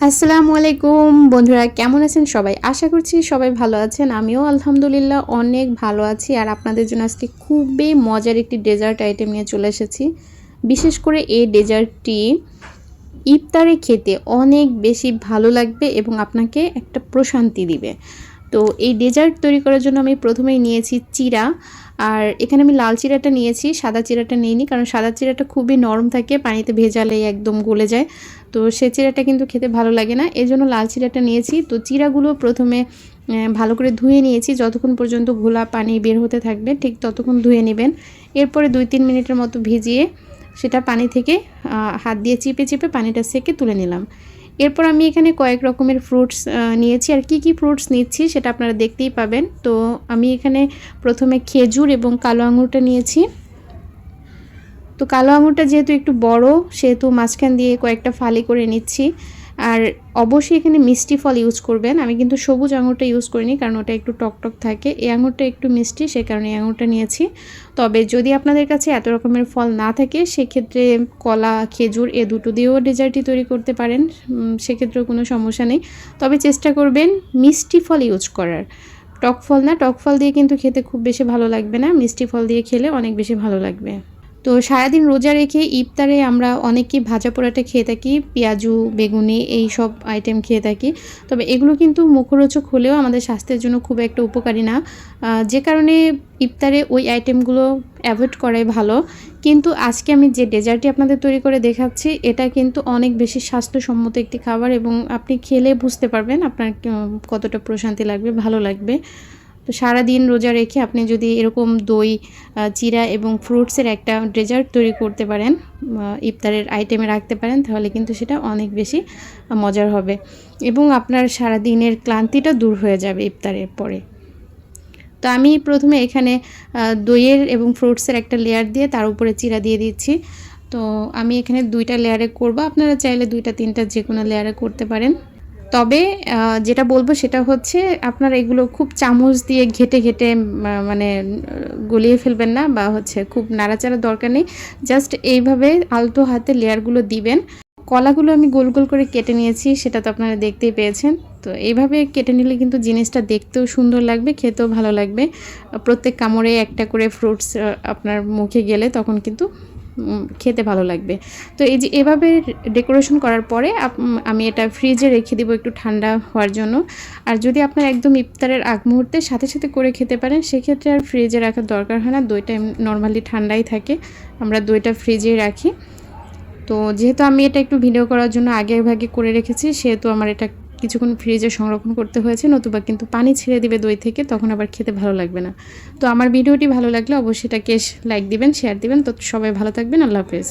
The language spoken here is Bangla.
আসসালামু আলাইকুম। বন্ধুরা, কেমন আছেন সবাই? আশা করছি সবাই ভালো আছেন। আমিও আলহামদুলিল্লাহ অনেক ভালো আছি। আর আপনাদের জন্য আজকে খুবই মজার একটি ডেজার্ট আইটেম নিয়ে চলে এসেছি। বিশেষ করে এই ডেজার্টটি ইফতারে খেতে অনেক বেশি ভালো লাগবে এবং আপনাকে একটা প্রশান্তি দিবে। তো এই ডেজার্ট তৈরি করার জন্য আমি প্রথমেই নিয়েছি চিরা। আর এখানে আমি লাল চিরাটা নিয়েছি, সাদা চিরাটা নিইনি, কারণ সাদা চিরাটা খুবই নরম থাকে, পানিতে ভেজালেই একদম গলে যায়। তো সে চিরাটা কিন্তু খেতে ভালো লাগে না এই জন্য লাল চিরাটা নিয়েছি। তো চিরাগুলো প্রথমে ভালো করে ধুয়ে নিয়েছি, যতক্ষণ পর্যন্ত ঘোলা পানি বের হতে থাকবে, ঠিক ততক্ষণ ধুয়ে নেবেন। এরপরে দুই তিন মিনিটের মতো ভিজিয়ে সেটা পানি থেকে হাত দিয়ে চিপে চিপে পানিটা সেকে তুলে নিলাম। এরপর আমি এখানে কয়েক রকমের ফ্রুটস নিয়েছি। আর কি কি ফ্রুটস নিচ্ছি সেটা আপনারা দেখতেই পাবেন। তো আমি এখানে প্রথমে খেজুর এবং কালো আঙুরটা নিয়েছি। তো কালো আঙুরটা যেহেতু একটু বড়, সেহেতু মাঝখান দিয়ে কয়েকটা ফালি করে নিচ্ছি। আর অবশ্যই এখানে মিষ্টি ফল ইউজ করবেন। আমি কিন্তু সবুজ আঙুরটা ইউজ করিনি, কারণ ওটা একটু টকটক থাকে। এই আঙুরটা একটু মিষ্টি, সে কারণে এই আঙুরটা নিয়েছি। তবে যদি আপনাদের কাছে এত রকমের ফল না থাকে, সেক্ষেত্রে কলা, খেজুর, এ দুটো দিয়েও ডেজার্টটি তৈরি করতে পারেন। সেক্ষেত্রেও কোনো সমস্যা নেই। তবে চেষ্টা করবেন মিষ্টি ফল ইউজ করার। টক ফল না, টক ফল দিয়ে কিন্তু খেতে খুব বেশি ভালো লাগবে না। মিষ্টি ফল দিয়ে খেলে অনেক বেশি ভালো লাগবে। তো সারাদিন রোজা রেখে ইফতারে আমরা অনেকেই ভাজা পোড়াটা খেয়ে থাকি, পেঁয়াজু, বেগুনি এই সব আইটেম খেয়ে থাকি। তবে এগুলো কিন্তু মুখরোচক হলেও আমাদের স্বাস্থ্যের জন্য খুব একটা উপকারী না। যে কারণে ইফতারে ওই আইটেমগুলো অ্যাভয়েড করাই ভালো। কিন্তু আজকে আমি যে ডেজার্টটি আপনাদের তৈরি করে দেখাচ্ছি, এটা কিন্তু অনেক বেশি স্বাস্থ্যসম্মত একটি খাবার এবং আপনি খেলে বুঝতে পারবেন আপনার কতটা প্রশান্তি লাগবে, ভালো লাগবে। তো সারাদিন রোজা রেখে আপনি যদি এরকম দই চিরা এবং ফ্রুটসের একটা ডেজার্ট তৈরি করতে পারেন ইফতারের আইটেমে রাখতে পারেন, তাহলে কিন্তু সেটা অনেক বেশি মজার হবে এবং আপনার সারা দিনের ক্লান্তিটা দূর হয়ে যাবে ইফতারের পরে। তো আমি প্রথমে এখানে দইয়ের এবং ফ্রুটসের একটা লেয়ার দিয়ে তার উপরে চিরা দিয়ে দিচ্ছি। তো আমি এখানে দুইটা লেয়ারে করব। আপনারা চাইলে দুইটা, তিনটা যে কোনো লেয়ারে করতে পারেন। তবে যেটা বলব সেটা হচ্ছে আপনারা এগুলো খুব চামচ দিয়ে ঘেটে ঘেটে মানে গলিয়ে ফেলবেন না বা হচ্ছে খুব নাড়াচাড়া দরকার নেই। জাস্ট এইভাবে আলতো হাতে লেয়ারগুলো দিবেন। কলাগুলো আমি গোল গোল করে কেটে নিয়েছি, সেটা তো আপনারা দেখতেই পেয়েছেন। তো এইভাবে কেটে নিলে কিন্তু জিনিসটা দেখতেও সুন্দর লাগবে, খেতেও ভালো লাগবে। প্রত্যেক কামড়ে একটা করে ফ্রুটস আপনার মুখে গেলে তখন কিন্তু খেতে ভালো লাগবে। তো এই যে এভাবে ডেকোরেশন করার পরে আমি এটা ফ্রিজে রেখে দেবো একটু ঠান্ডা হওয়ার জন্য। আর যদি আপনার একদম ইফতারের আগ মুহূর্তে সাথে সাথে করে খেতে পারেন, সেক্ষেত্রে আর ফ্রিজে রাখার দরকার হয় না। দইটা নর্মালি ঠান্ডাই থাকে। আমরা দইটা ফ্রিজে রাখি। তো যেহেতু আমি এটা একটু ভিডিও করার জন্য আগে ভাগে করে রেখেছি, সেহেতু আমার এটা কিছুক্ষণ ফ্রিজে সংরক্ষণ করতে হয়েছে, নতুবা কিন্তু পানি ছেড়ে দিবে দই থেকে, তখন আবার খেতে ভালো লাগবে না। তো আমার ভিডিওটি ভালো লাগলে অবশ্যই এটা কেশ লাইক দিবেন শেয়ার দিবেন। তো সবাই ভালো থাকবেন, আল্লাহ হাফেজ।